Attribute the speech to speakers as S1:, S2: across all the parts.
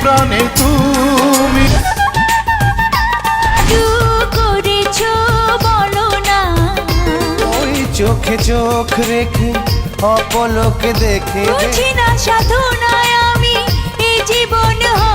S1: প্রাণে তুমি। চোখে চোখ রেখে অপলোকে দেখে
S2: না সাধনায় আমি এই জীবন হয়।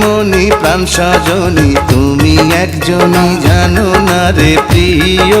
S2: মনি
S1: প্রাণ সজনী তুমি একজনই জানো না রে প্রিয়।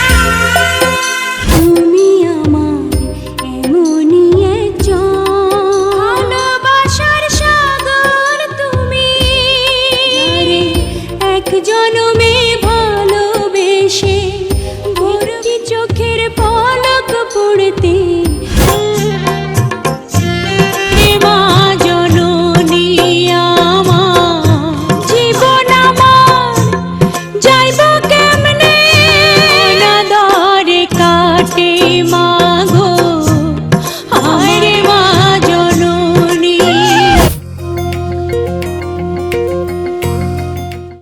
S1: জনমে